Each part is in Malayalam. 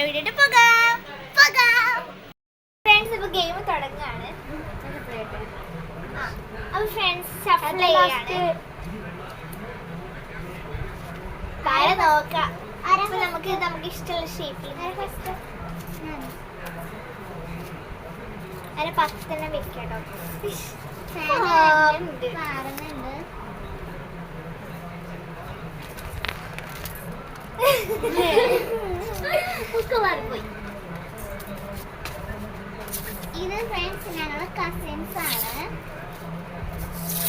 നേരെ വീട്ടിട്ട് പോകാം. പോകാം. ഫ്രണ്ട്സ് ഇപ്പൊ ഗെയിം തുടങ്ങാണ് അപ്പൊ ഫ്രണ്ട്സ് താഴെ നോക്കാം. അപ്പൊ നമുക്ക് നമുക്ക് ഇഷ്ടമുള്ള ഷേപ്പിൽ അതിന് പത്തെണ്ണം വെക്കാട്ടോ. ഉണ്ട് പോയി ഇത് ഫ്രണ്ട്സ് ഞങ്ങളുടെ കസിൻസ് ആണ്.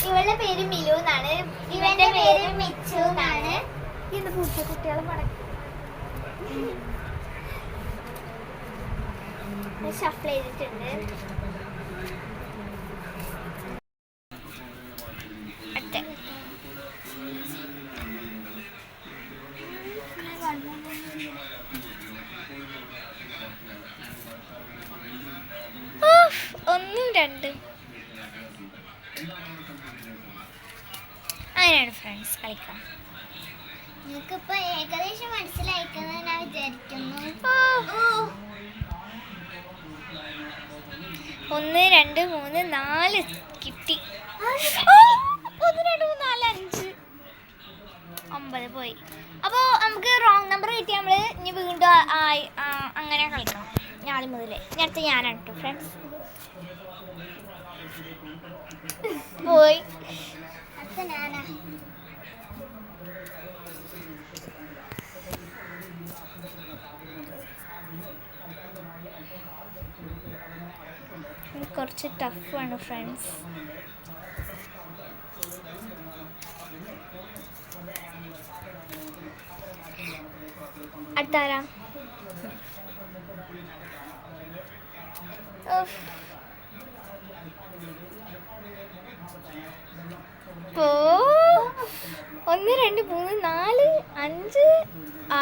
ഇവളുടെ പേര് മിലു എന്നാണ്. ഇവന്റെ പേര് മിച്ചു എന്നാണ്. ഇത് പൂച്ച കുട്ടികളെ മടക്കി ഷഫിൾ ചെയ്തിട്ടുണ്ട്. ഒന്ന് രണ്ട് മൂന്ന് നാല്. കിട്ടി. ഒന്ന് രണ്ട് മൂന്ന് നാല് അഞ്ച്. ഒമ്പത് പോയി. അപ്പോൾ നമുക്ക് റോങ് നമ്പർ കിട്ടി. നമ്മൾ ഇനി വീണ്ടും അങ്ങനെ കളിക്കണം ഞാളി മുതലേ. നേരത്തെ ഞാനാണ് കേട്ടോ ഫ്രണ്ട്സ് പോയി. കുറച്ച് ടഫാണ് ഫ്രണ്ട്സ് അടുത്താരാ. പോ. ഒന്ന് രണ്ട് മൂന്ന് നാല് അഞ്ച്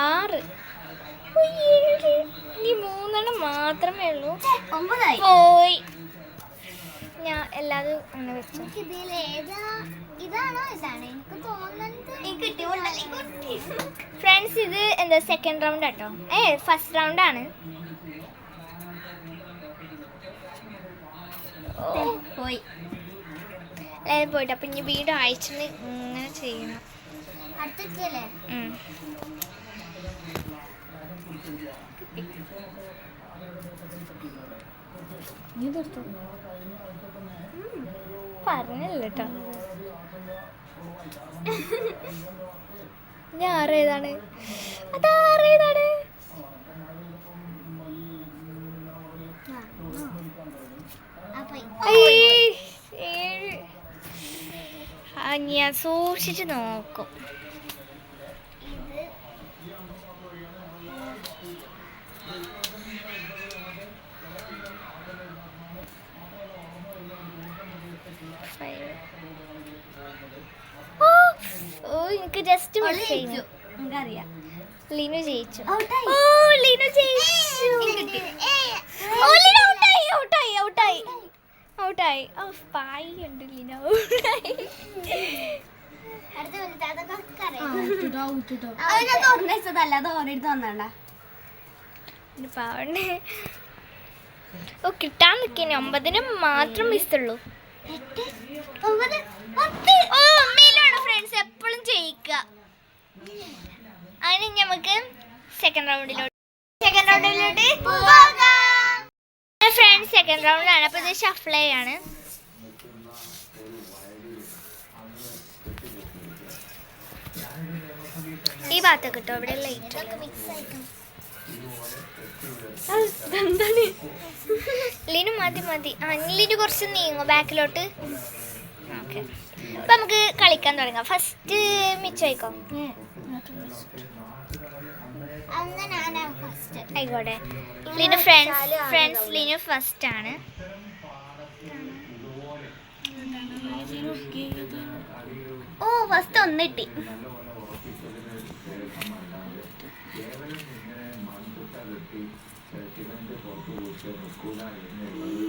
ആറ്. ഇനി മൂന്നെണ്ണം മാത്രമേ ഉള്ളൂ. പോയി. എല്ലാതും അങ്ങനെ വെച്ചു. എനിക്ക് ഇതിൽ ഏതാ ഇതാണോ ഇതാണ്. എനിക്ക് തോന്നുന്നത് ഫ്രണ്ട്സ് ഇത് എന്താ സെക്കൻഡ് റൗണ്ട് കേട്ടോ ഏ ഫസ്റ്റ് റൗണ്ട് ആണ്. പോയി. എല്ലാവരും പോയിട്ട് അപ്പൊ ഇനി വീട് അയച്ചിട്ട് ഇങ്ങനെ ചെയ്യണം നീ ഉം. പറഞ്ഞില്ല കേട്ടോ ഞാൻ ആറേതാണ് അതാറേതാണ് ഞാൻ സൂക്ഷിച്ച് നോക്കും ഇത് Five. ഓ, ഓ എനിക്ക് ജസ്റ്റ് അവൾ മിസ് ചെയ്യുന്നു ജയിച്ചു. ലീനു ജയിച്ചു. ഓ ലീനു ജയിച്ചു. ഓ ലീനു ഔട്ടായി ഔട്ടായി ഔട്ടായി. ഔട്ടായി. ഓ പായി ഉണ്ട് ലീന ഔട്ടായി ഓ കിട്ടാൻ നിൽക്കിനി. ഒമ്പതിന് മാത്രം മിസ്സുള്ളൂ ഓ അമ്മയിലാണ് ഫ്രണ്ട്സ് എപ്പോഴും ജയിക്കുക അതിന് നമുക്ക് സെക്കൻഡ് റൗണ്ടിലോട്ട് സെക്കൻഡ് റൗണ്ടിലോട്ട് ഫ്രണ്ട്സ് സെക്കൻഡ് റൗണ്ടിലാണ് അപ്പോൾ ഇത് ഷഫ്ല ആണ് ഈ ഭാഗത്ത് കിട്ടും? അവിടെ ലൈറ്റ് ലിനു മതി മതി. ആ ലിനു കുറച്ച് നീങ്ങോ. ബാക്കിലോട്ട് ഓക്കെ അപ്പൊ നമുക്ക് കളിക്കാൻ തുടങ്ങാം. ഫസ്റ്റ് ഞാനാണ് ഫസ്റ്റ് ആയിക്കോട്ടെ. Linu friends friends Linu first ആണ്. ഓ ഫസ്റ്റ് ഒന്ന് കിട്ടി. ഇവന്റെ പുറത്ത് പോയിട്ട് നിൽക്കൂല എന്നുള്ളത്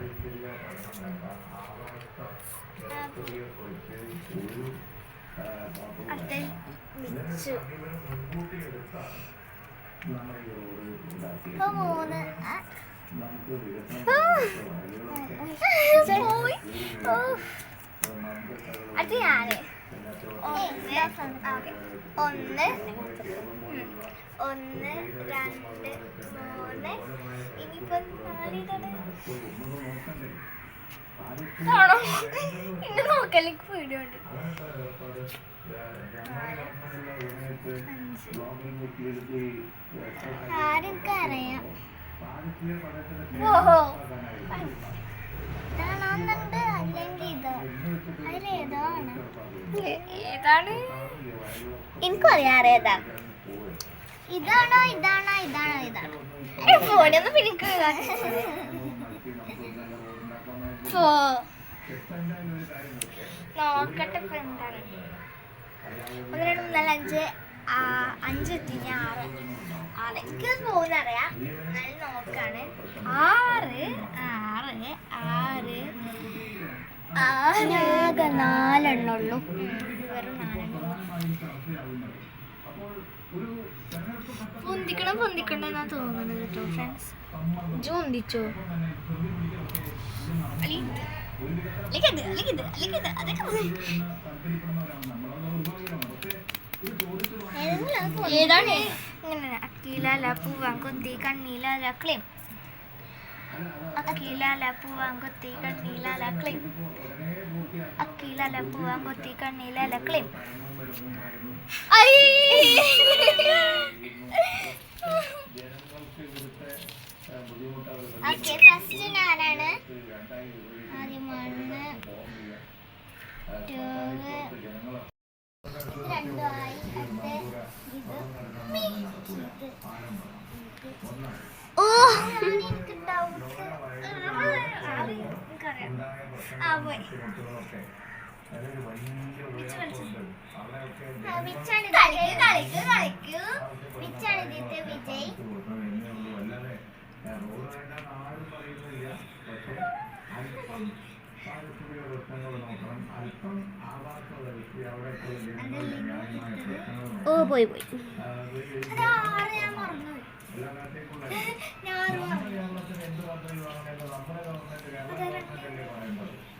സംശയം ഓ സംശയം ഇതാണ് അടുത്ത മിച്ചു ഇപ്പൊ മൂന്ന് ആ, പോയി ഓ അടുത്ത ഞാൻ ഒന്ന് ഒന്ന്. രണ്ട് മൂന്ന്. ഇനിയിപ്പോ നാലിതാണ്. ആണോ ഇന്നെ നോക്കലേക്ക് വീഡിയോ ഉണ്ട് അറിയാം ഓഹോ. എനിക്കും അറിയാറ് ഏതാ ഇതാണോ ഇതാണോ ഇതാണോ ഇതാണോ? ഫോനൊന്നും പിടിക്കുക പോ നോക്കട്ടെ എന്താണ് ഒന്ന് രണ്ട് മൂന്ന് അഞ്ച്. അഞ്ച് എത്തി ഞാൻ ആറ്. ആറ്. എനിക്ക് പോകുന്നറിയാം എന്നാലും നോക്കാണ്. ആറ് ആറ് ആറ് ആറ്. നാലെണ്ണുള്ളൂ വെറും നാലെണ്ണം. പൊന്തിക്കണം പൊന്തിക്കണം എന്നാ തോന്നുന്നത് കേട്ടോ ഫ്രണ്ട്സ് ഇജ്ജ് പൊന്തിച്ചോ? അലിക്കത് അല്ലേ അലിക്കത് അതൊക്കെ മതി. ഏതെങ്കിലും അത് പൊ- ഏതാണ്? ഇങ്ങനെ അക്കീലാല പൂവാൻ കൊത്തി കണ്ണീലാല ക്ലിം. അക്കീലാല പൂവാൻ കൊത്തി കണ്ണീലാല ക്ലിം. അക്കീലാല പൂവാൻ കൊത്തി ക്ലിം ഓക്കെ ഫസ്റ്റ് ഞാനാണ് ആദ്യം മണ്ണ് ടൂവ് രണ്ടുമായി അടുത്ത് ഇത് ഇത് ഓ എനിക്ക് ഡൗട്ട് എനിക്കറിയാം ആ പോയി വിച്ചാണ് കളിക്കൂ കളിക്കൂ കളിക്കൂ. വിച്ചാണ് ഇതിന്റെ വിജയ്. ഓ പോയി പോയി. അത് ആറ് ഞാൻ മറന്നുപോയി ഞാൻ ആറ് മറന്നു. അതാത് മറന്നു അടയാളം നോക്കാനിട്ടാ ഞാൻ നല്ല അടയാളം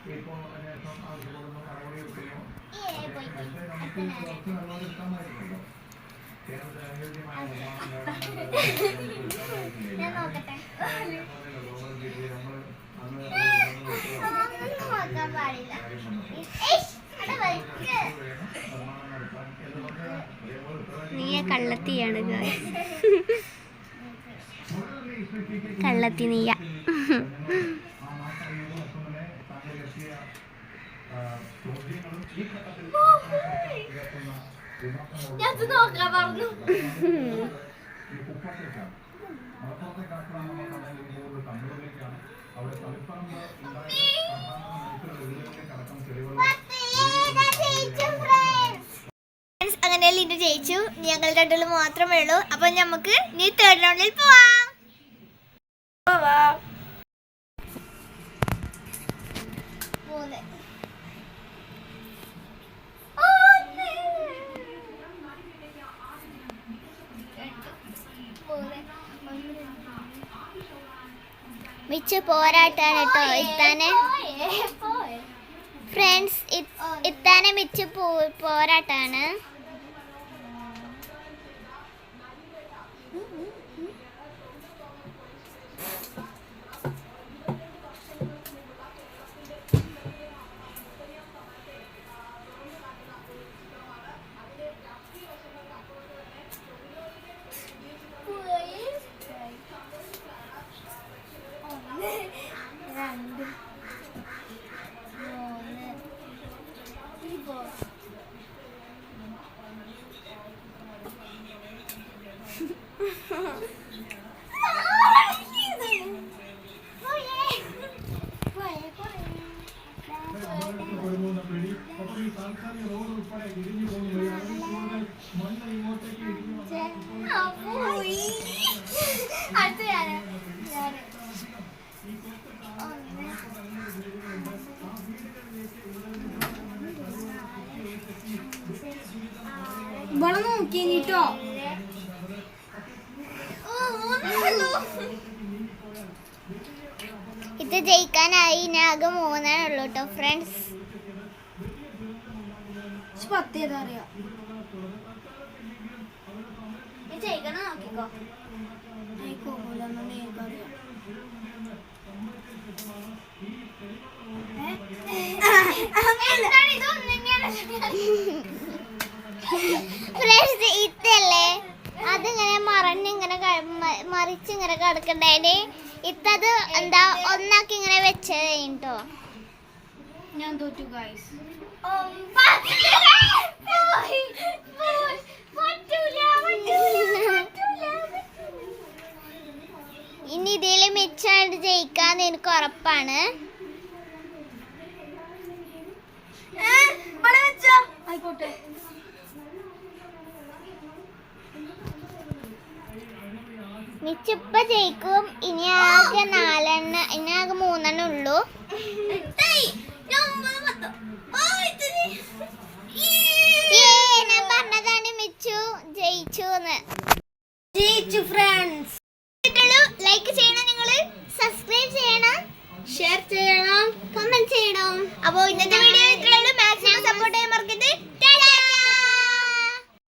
ഏ പോയി പോയി അടുത്ത ഞാൻ ഞാൻ നോക്കട്ടെ. അതൊന്നും നോക്കാൻ പാടില്ല ഏയ്, അവിടെ വയ്ക്ക്. നീയ കള്ളത്തിയാണ് കള്ളത്തി നീയ. ഞാൻ നോക്കാൻ പറഞ്ഞു അങ്ങനെ ലിൻഡു ജയിച്ചു. ഞങ്ങൾ രണ്ടുപേരും മാത്രമേ ഉള്ളൂ. അപ്പൊ നമുക്ക് നീ തേർഡ് റൗണ്ടിൽ പോവാം. പോവാ ഒന്ന്, മൂന്ന് ഒന്ന് മിച്ച് പോരാട്ടാണ് കേട്ടോ ഇത്താനെ. ഫ്രണ്ട്സ് ഇത്താനെ മിച്ച പോ- പോരാട്ടാണ്. ഇവിടെ നോക്കിട്ടോ ഇത് ജയിക്കാനായി ഇനി ആകെ മൂന്നെണ്ണം ഉള്ളൂ കേട്ടോ ഫ്രണ്ട്സ് പത്ത് ഏതാ അറിയാം. ചെയ്യണം നോക്കിക്കോ. ഇതൊന്നെങ്ങനെ ഫ്രണ്ട്സ് ഇത്തല്ലേ അതിങ്ങനെ മറഞ്ഞിങ്ങനെ മറിച്ചിങ്ങനെ കിടക്കണ്ടേന് ഇത്തത് എന്താ ഒന്നാക്കി ഇങ്ങനെ വെച്ചത് കഴിഞ്ഞിട്ടോ? ഞാൻ തോറ്റു ഗൈസ് ഇനി ഇതിൽ മിച്ചമായിട്ട് ജയിക്കാന്ന് എനിക്ക് ഉറപ്പാണ്. നാലെണ്ണ. ഇതിനാകെ മൂന്നെണ്ണ ഉള്ളൂ. ഞാൻ പറഞ്ഞതാണ് മിച്ചു ജയിച്ചു ജയിച്ചു ഫ്രണ്ട്സ് ലൈക്ക് ചെയ്യണം നിങ്ങൾ സബ്സ്ക്രൈബ് ചെയ്യണം. ഷെയർ ചെയ്യണം. കമന്റ് ചെയ്യണം. അപ്പോൾ ഇന്നത്തെ വീഡിയോ ഇത്രയുള്ളൂ മാക്സിമം സപ്പോർട്ട് ചെയ്യാൻ മറക്കരുത്.